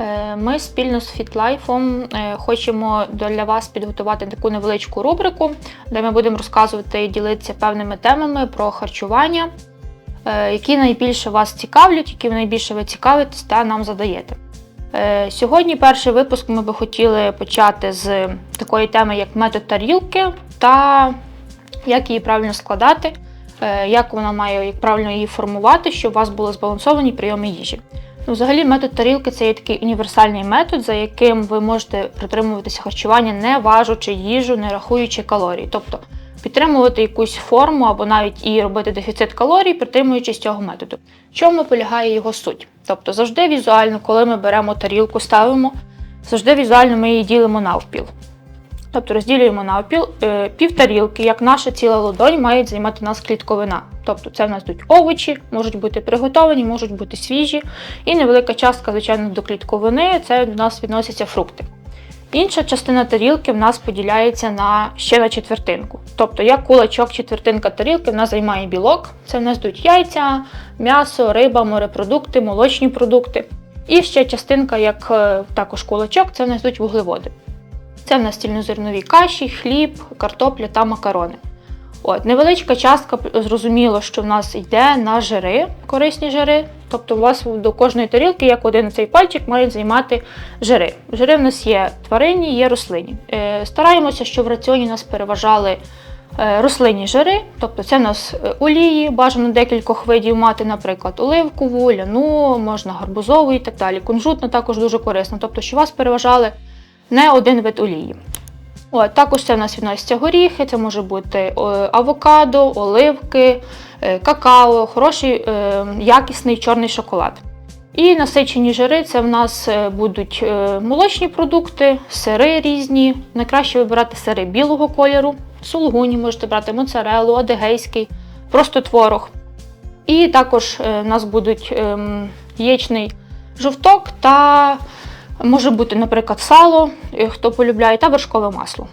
Е, Ми спільно з FitLife е, хочемо для вас підготувати таку невеличку рубрику, де ми будемо розказувати і ділитися певними темами про харчування, е, які найбільше вас цікавлять, які найбільше ви цікавитесь та нам задаєте. Сьогодні перший випуск ми би хотіли почати з такої теми, як метод тарілки та як її правильно складати, як вона має як правильно її формувати, щоб у вас були збалансовані прийоми їжі. Ну, взагалі, метод тарілки це є такий універсальний метод, за яким ви можете притримуватися харчування, не важучи їжу, не рахуючи калорій. Тобто підтримувати якусь форму або навіть і робити дефіцит калорій, притримуючись цього методу. В чому полягає його суть? Тобто, завжди візуально, коли ми беремо тарілку, ставимо, завжди візуально ми її ділимо навпіл. Тобто розділюємо навпіл, е, пів як наша ціла ладонь, має займати нас клітковина. Тобто це в нас йдуть овочі, можуть бути приготовані, можуть бути свіжі. І невелика частка, звичайно, до клітковини це в нас відносяться фрукти. Інша частина тарілки в нас поділяється на ще на четвертинку. Тобто, як кулачок, четвертинка тарілки в нас займає білок. Це в нас йдуть яйця, м'ясо, риба, морепродукти, молочні продукти. І ще частинка, як е, також кулачок, це в нас йдуть вуглеводи. Це в нас цільнозернові каші, хліб, картопля та макарони. От, невеличка частка, зрозуміло, що в нас йде на жири, корисні жири. Тобто у вас до кожної тарілки, як один цей пальчик, мають займати жири. Жири в нас є тваринні, є рослинні. Е, стараємося, щоб в раціоні нас переважали е, рослинні жири, тобто це в нас е, олії, бажано декількох видів мати, наприклад, оливкову, ляну, можна гарбузову і так далі. Кунжутна також дуже корисна, тобто, що вас переважали не один вид олії. От, також це в нас відносяться горіхи, це може бути авокадо, оливки, е, какао, хороший е, якісний чорний шоколад. І насичені жири це в нас е, будуть е, молочні продукти, сири різні. Найкраще вибирати сири білого кольору, сулугуні можете брати моцарелу, адегейський, просто творог. І також е, в нас будуть ем, яєчний жовток та може бути, наприклад, сало, е, хто полюбляє, та вершкове масло.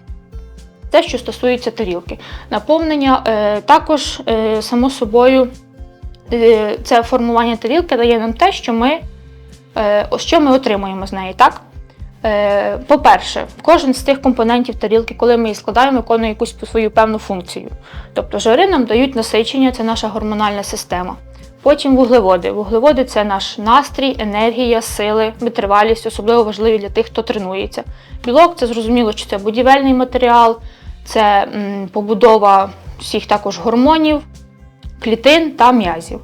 Те, що стосується тарілки. Наповнення е, також, е, само собою, це формування тарілки дає нам те, що ми, що ми отримуємо з неї. Так? По-перше, кожен з тих компонентів тарілки, коли ми її складаємо, виконує якусь свою певну функцію. Тобто жири нам дають насичення, це наша гормональна система. Потім вуглеводи. Вуглеводи це наш настрій, енергія, сили, витривалість, особливо важливі для тих, хто тренується. Білок це зрозуміло, що це будівельний матеріал, це побудова всіх також гормонів, клітин та м'язів.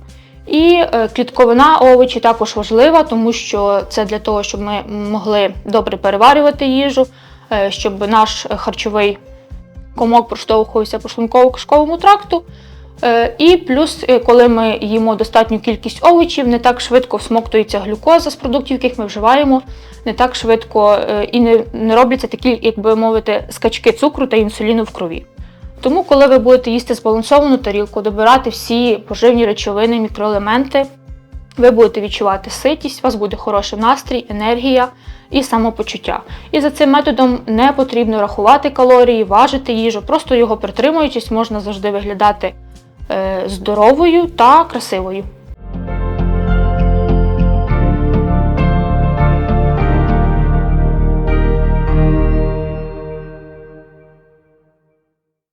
І е, клітковина овочі також важлива, тому що це для того, щоб ми могли добре переварювати їжу, е, щоб наш харчовий комок проштовхувався по шлунково-кишковому тракту. Е, І плюс, е, коли ми їмо достатню кількість овочів, не так швидко всмоктується глюкоза з продуктів, яких ми вживаємо, не так швидко е, і не, не робляться такі, як би мовити, скачки цукру та інсуліну в крові. Тому, коли ви будете їсти збалансовану тарілку, добирати всі поживні речовини, мікроелементи, ви будете відчувати ситість, у вас буде хороший настрій, енергія і самопочуття. І за цим методом не потрібно рахувати калорії, важити їжу, просто його притримуючись, можна завжди виглядати здоровою та красивою.